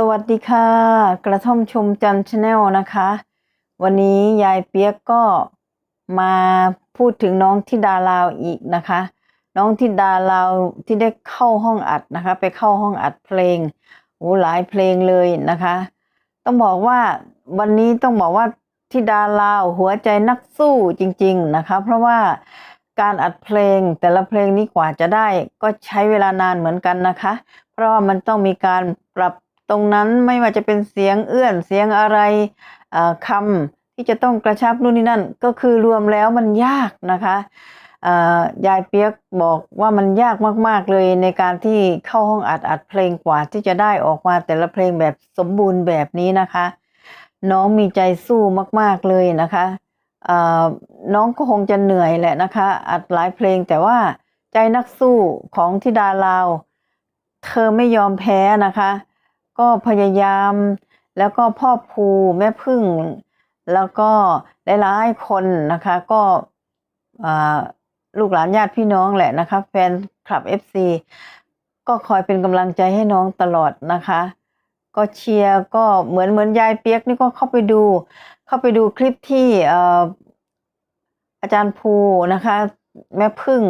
สวัสดีค่ะ กระท่อมชมจันชาแนลนะคะ วันนี้ยายเปียกก็มาพูดถึงน้องทิดาลาวอีกนะคะ น้องทิดาลาวที่ได้เข้าห้องอัดนะคะ ไปเข้าห้องอัดเพลงโอ้หลายเพลงเลยนะคะ ต้องบอกว่าวันนี้ต้องบอกว่าทิดาลาวหัวใจนักสู้จริง ๆนะคะ เพราะว่าการอัดเพลงแต่ละเพลงนี้กว่าจะได้ก็ใช้เวลานานเหมือนกันนะคะ เพราะว่ามันต้องมีการปรับ ตรงนั้นไม่ว่าจะเป็นเสียงเอื้อนเสียงอะไรเอ่อคำที่จะต้องกระชับนู่นนี่นั่นก็คือรวมแล้วมันยากนะคะยายเปียกบอกว่ามันยากมาก ๆ เลยในการที่เข้าห้องอัดอัดเพลงกว่าที่จะได้ออกมาแต่ละเพลงแบบสมบูรณ์แบบนี้นะคะ น้องมีใจสู้มาก ๆ เลยนะคะน้องก็คงจะเหนื่อยแหละนะคะ อัดหลายเพลงแต่ว่าใจนักสู้ของธิดาลาว เธอไม่ยอมแพ้นะคะ ก็พยายาม แล้วก็พ่อภูแม่พึ่ง แล้วก็หลายๆคนนะคะ ก็ลูกหลานญาติพี่น้องแหละนะคะ แฟนคลับ FC ก็คอยเป็นกำลังใจให้น้องตลอดนะคะ ก็เชียร์ก็เหมือนเหมือนยายเปียกนี่ก็เข้าไปดู เข้าไปดูคลิปที่เอ่ออาจารย์ภูนะคะ แม่พึ่ง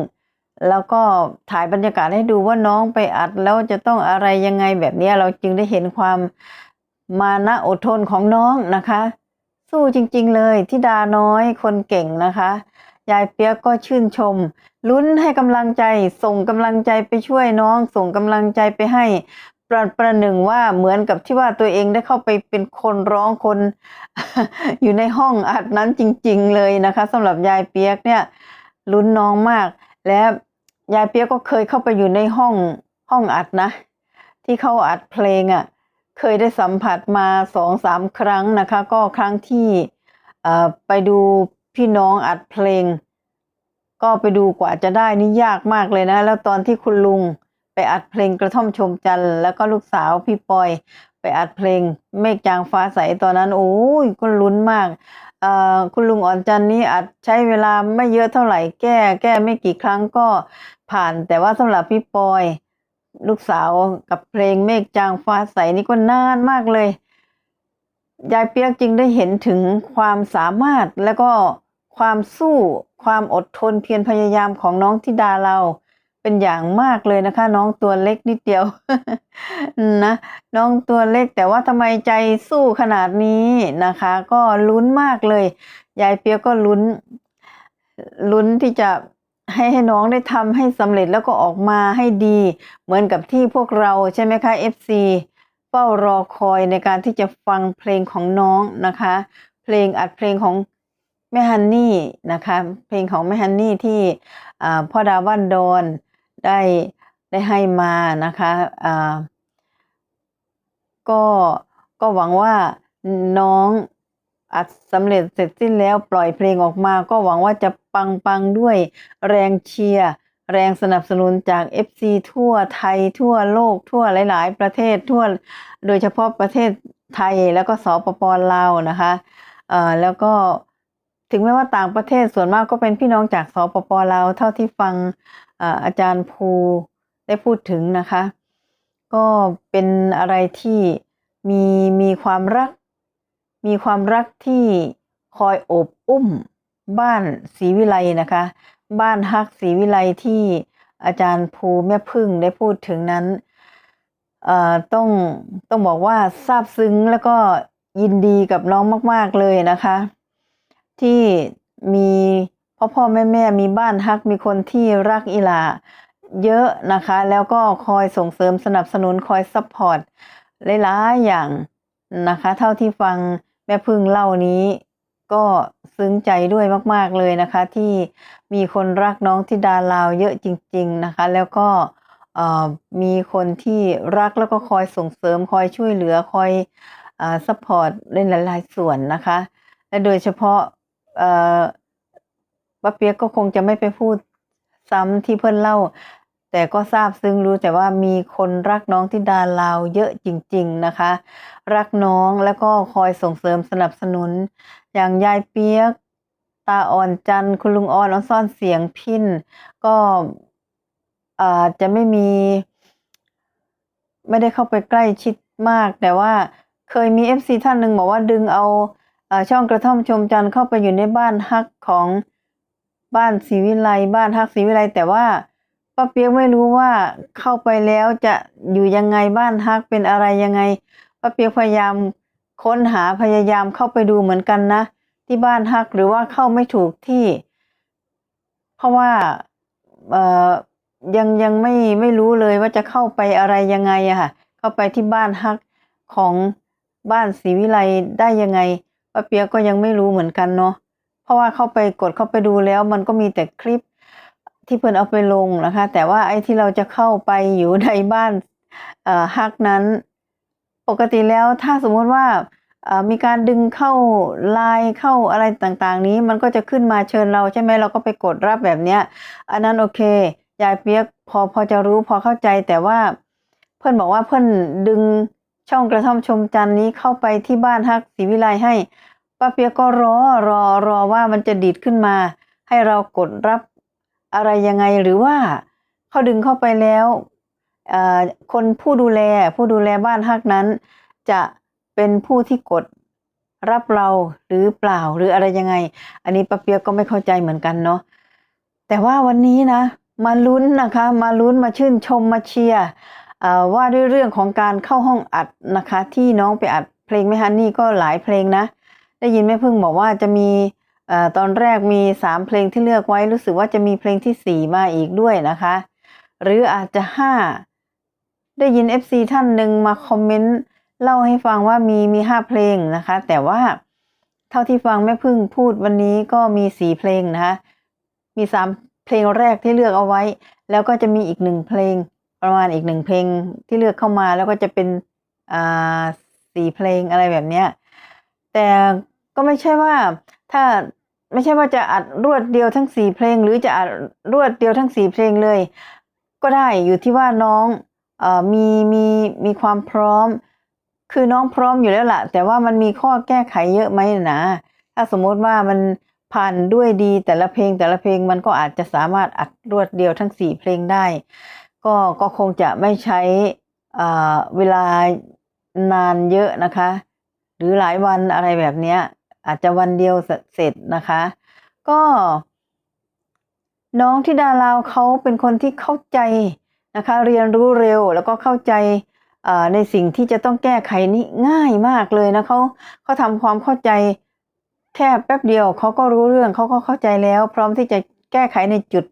แล้วก็ถ่ายบรรยากาศให้ดูว่าน้องไปอัดแล้วจะต้องอะไรยังไงแบบนี้เราจึงได้เห็นความมานะอดทนของน้องนะคะ สู้จริงๆเลยทิดาน้อยคนเก่งนะคะยายเปียกก็ชื่นชม ลุ้นให้กำลังใจ ส่งกำลังใจไปช่วยน้อง ส่งกำลังใจไปให้ประประหนึ่งว่าเหมือนกับที่ว่าตัวเองได้เข้าไปเป็นคนร้องคน อยู่ในห้องอัดนั้นจริง ๆ เลยนะคะสำหรับยายเปียกเนี่ยลุ้นน้องมาก และ ยายเปียกก็เคยเข้าไปอยู่ในห้องห้องอัดนะ ที่เขาอัดเพลงอะ่ะเคยได้สัมผัสมาสองสามครั้งนะคะ ก็ครั้งที่ไปดูพี่น้องอัดเพลง ก็ไปดูกว่าจะได้นี่ยากมากเลยนะ แล้วตอนที่คุณลุงไปอัดเพลงกระท่อมชมจันทร์แล้วก็ลูกสาวพี่ปอยไปอัดเพลงเมฆจางฟ้าใสตอนนั้นโอ้ยก็ลุ้นมาก คุณลุงอ่อนจันทร์นี่อัดใช้เวลาไม่เยอะเท่าไหร่แก้ แก้ไม่กี่ครั้งก็ผ่าน แต่ว่าสำหรับพี่ปอย ลูกสาวกับเพลงเมฆจางฟ้าใสนี่ก็นานมากเลย ยายเปียกจึงได้เห็นถึงความสามารถและก็ความสู้ความอดทนเพียรพยายามของน้องธิดาเรา เป็นอย่างมากเลยนะคะ น้องตัวเล็กนิดเดียวนะน้องตัวเล็กแต่ว่าทำไมใจสู้ขนาดนี้นะคะ ก็ลุ้นมากเลย ยายเปียกก็ลุ้น ลุ้นที่จะให้ให้น้องได้ทำให้สำเร็จแล้วก็ออกมาให้ดี เหมือนกับที่พวกเราใช่ไหมคะ FC เฝ้ารอคอยในการที่จะฟังเพลงของน้องนะคะ เพลงอัดเพลงของแม่ฮันนี่นะคะ เพลงของแม่ฮันนี่ที่พ่อดาวันดอน ได้ได้ให้มานะคะก็ก็หวังว่าน้องอัดสำเร็จเสร็จสิ้นแล้วปล่อยเพลงออกมา ก็หวังว่าจะปังปังด้วยแรงเชียร์แรงสนับสนุนจาก FC ทั่วไทยทั่วโลกทั่วหลาย ๆ ประเทศทั่วโดยเฉพาะประเทศไทยแล้วก็สปปลาวนะคะแล้วก็ ถึงแม้ว่าต่างประเทศส่วนมากก็เป็นพี่น้องจากสปปลาวเท่าที่ฟังอาจารย์ภูได้พูดถึงนะคะ ก็เป็นอะไรที่มีมีความรัก มีความรักที่คอยโอบอุ้มบ้านศรีวิไลนะคะ บ้านฮักศรีวิไลที่อาจารย์ภูแม่พึ่งได้พูดถึงนั้นต้องต้องบอกว่าซาบซึ้งแล้วก็ยินดีกับน้องมาก ๆเลยนะคะ ที่มีพ่อพ่อแม่แม่มีบ้านฮักมีคนที่รักอีหลาเยอะนะคะ แล้วก็คอยส่งเสริมสนับสนุนคอยซัพพอร์ตหลายๆอย่างนะคะ เท่าที่ฟังแม่พึ่งเล่านี้ ก็ซึ้งใจด้วยมากๆเลยนะคะ ที่มีคนรักน้องที่ดาลาวเยอะจริง ๆนะคะ แล้วก็มีคนที่รักแล้วก็คอยส่งเสริมคอยช่วยเหลือคอยซัพพอร์ตในหลาย ๆ ส่วนนะคะ และโดยเฉพาะ ป้าเปียกก็คงจะไม่ไปพูดซ้ำที่เพื่อนเล่า แต่ก็ทราบซึ้งรู้แต่ว่ามีคนรักน้องที่ดาลาวเยอะจริง ๆนะคะ รักน้องแล้วก็คอยส่งเสริมสนับสนุน อย่างยายเปียก ตาอ่อนจันคุณลุงอ่อนออนซ่อนเสียงพินก็อาจจะไม่มี ไม่ได้เข้าไปใกล้ชิดมาก แต่ว่าเคยมี FC ท่านหนึ่งบอกว่าดึงเอา ช่องกระท่อมชมจันทร์เข้าไปอยู่ในบ้านฮักของบ้านศรีวิไลบ้านฮักศรีวิไลแต่ว่าป้าเปียกไม่รู้ว่าเข้าไปแล้วจะอยู่ยังไงบ้านฮักเป็นอะไรยังไงป้าเปียกพยายามค้นหาพยายามเข้าไปดูเหมือนกันนะ ที่บ้านฮักหรือว่าเข้าไม่ถูกที่ เพราะว่าเอ่อยังยังไม่ไม่รู้เลยว่าจะเข้าไปอะไรยังไงอะค่ะ เข้าไปที่บ้านฮักของบ้านศรีวิไลได้ยังไง ป้าเปียกก็ยังไม่รู้เหมือนกันเนาะเพราะว่าเข้าไปกดเข้าไปดูแล้ว มันก็มีแต่คลิปที่เพิ่อนเอาไปลงนะคะ แต่ว่าไอ้ที่เราจะเข้าไปอยู่ในบ้านฮักนั้น ปกติแล้วถ้าสมมติว่ามีการดึงเข้าไลน์เข้าอะไรต่างๆ นี้ มันก็จะขึ้นมาเชิญเราใช่ไหมเราก็ไปกดรับแบบเนี้ย อันนั้นโอเคยายเปียกพอพอจะรู้พอเข้าใจแต่ว่าเพื่อนบอกว่าเพื่อนดึง ช่องกระท่อมชมจันนี้เข้าไปที่บ้านฮักศรีวิไลให้ป้าเปียกก็รอรอรอว่ามันจะดีดขึ้นมา ให้เรากดรับอะไรยังไงหรือว่าเขาดึงเข้าไปแล้วคนผู้ดูแลผู้ดูแลบ้านฮักนั้น จะเป็นผู้ที่กดรับเราหรือเปล่าหรืออะไรยังไง อันนี้ป้าเปียกก็ไม่เข้าใจเหมือนกันเนาะแต่ว่าวันนี้นะ มาลุ้นนะคะ มาลุ้นมาชื่นชมมาเชียร์ ว่าด้วยเรื่องของการเข้าห้องอัดนะคะ ที่น้องไปอัดเพลงแม่ฮันนี่ก็หลายเพลงนะ ได้ยินแม่พึ่งบอกว่าจะมีอตอนแรกมีสามเพลงที่เลือกไว้รู้สึกว่าจะมีเพลงที่สี่มาอีกด้วยนะคะ หรืออาจจะห้าได้ยิน FC ท่านหนึ่งมาคอมเมนต์เล่าให้ฟังว่ามีมีห้าเพลงนะคะ แต่ว่าเท่าที่ฟังแม่พึ่งพูดวันนี้ก็มีสี่เพลงนะคะ มีสามเพลงแรกที่เลือกเอาไว้ แล้วก็จะมีอีกหนึ่งเพลง ประมาณอีกหนึ่งเพลงที่เลือกเข้ามาแล้วก็จะเป็นอ่าสี่เพลงอะไรแบบเนี้ยแต่ก็ไม่ใช่ว่าถ้าไม่ใช่ว่าจะอัดรวดเดียวทั้งสี่เพลง หรือจะอัดรวดเดียวทั้งสี่เพลงเลย ก็ได้อยู่ที่ว่าน้องอมีมีมีความพร้อม คือน้องพร้อมอยู่แล้วล่ะ แต่ว่ามันมีข้อแก้ไขเยอะไหมนะถ้าสมมติว่ามันผ่านด้วยดีแต่ละเพลงแต่ละเพลงมันก็อาจจะสามารถอัดรวดเดียวทั้งสี่เพลงได้ ก็ก็คงจะไม่ใช้เวลานานเยอะนะคะ หรือหลายวันอะไรแบบนี้อาจจะวันเดียวเสร็จนะคะ ก็ น้องที่ดาลาวเขาเป็นคนที่เข้าใจนะคะ เรียนรู้เร็วแล้วก็เข้าใจในสิ่งที่จะต้องแก้ไขนี่ง่ายมากเลยนะเขาเขาทำความเข้าใจแค่แป๊บเดียวเขาก็รู้เรื่องเขาก็เข้าใจแล้ว พร้อมที่จะแก้ไขในจุด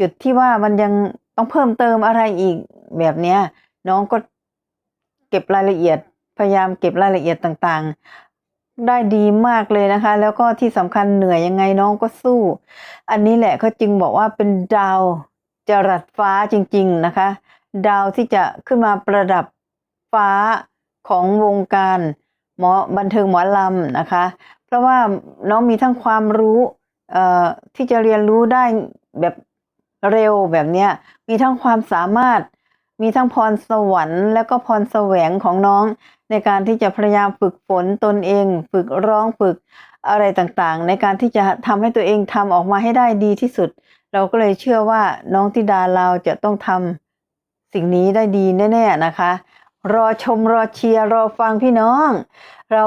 จุดที่ว่ามันยัง ต้องเพิ่มเติมอะไรอีกแบบเนี้ย น้องก็เก็บรายละเอียดพยายามเก็บรายละเอียดต่างๆ ได้ดีมากเลยนะคะ แล้วก็ที่สำคัญเหนื่อยยังไงน้องก็สู้ อันนี้แหละเขาจึงบอกว่าเป็นดาวจรัสฟ้าจริง ๆนะคะ ดาวที่จะขึ้นมาประดับฟ้าของวงการหมอบันเทิงหมอลำนะคะ เพราะว่าน้องมีทั้งความรู้ที่จะเรียนรู้ได้แบบ เร็วแบบเนี้ยมีทั้งความสามารถ มีทั้งพรสวรรค์ และก็พรแสวงของน้อง ในการที่จะพยายามฝึกฝนตนเอง ฝึกร้องฝึกอะไรต่างๆ ในการที่จะทำให้ตัวเองทำออกมาให้ได้ดีที่สุด เราก็เลยเชื่อว่าน้องธิดาเราจะต้องทำสิ่งนี้ได้ดีแน่ๆนะคะ รอชมรอเชียร์รอฟังพี่น้อง เรา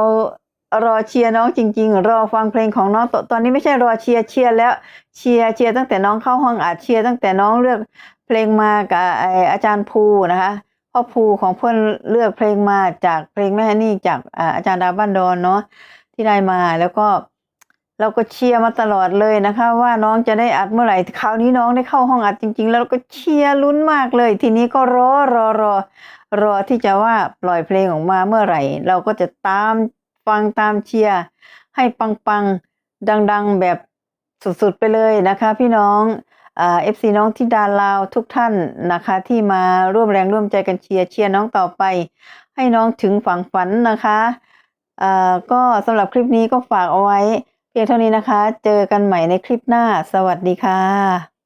รอเชียร์น้องจริง ๆ รอฟังเพลงของน้องตตอนนี้ไม่ใช่รอเชียร์เชียร์แล้วเชียร์เชียร์ตั้งแต่น้องเข้าห้องอัดเชียร์ตั้งแต่น้องเลือกเพลงมากับไออาจารย์ภูนะคะพ่อภูของเพื่อนเลือกเพลงมาจากเพลงแม่ฮันนี่จากอาจารย์ดาบ้านดอนเนาะที่ได้มาแล้วก็เราก็เชียร์มาตลอดเลยนะคะ ว่าน้องจะได้อัดเมื่อไหร่คราวนี้น้องได้เข้าห้องอัดจริง ๆ แล้วก็เชียร์ลุ้นมากเลย ทีนี้ก็รอรอรอรอที่จะว่าปล่อยเพลงออกมาเมื่อไหร่ เราก็จะตาม ฟังตามเชียร์ให้ปังๆ ดังๆ แบบสุดๆไปเลยนะคะ พี่น้องเอฟซีน้องที่ดาลาวทุกท่านนะคะ ที่มาร่วมแรงร่วมใจกันเชียร์เชียร์น้องต่อไป ให้น้องถึงฝั่งฝันนะคะก็สำหรับคลิปนี้ก็ฝากเอาไว้ เพียงเท่านี้นะคะ เจอกันใหม่ในคลิปหน้า สวัสดีค่ะ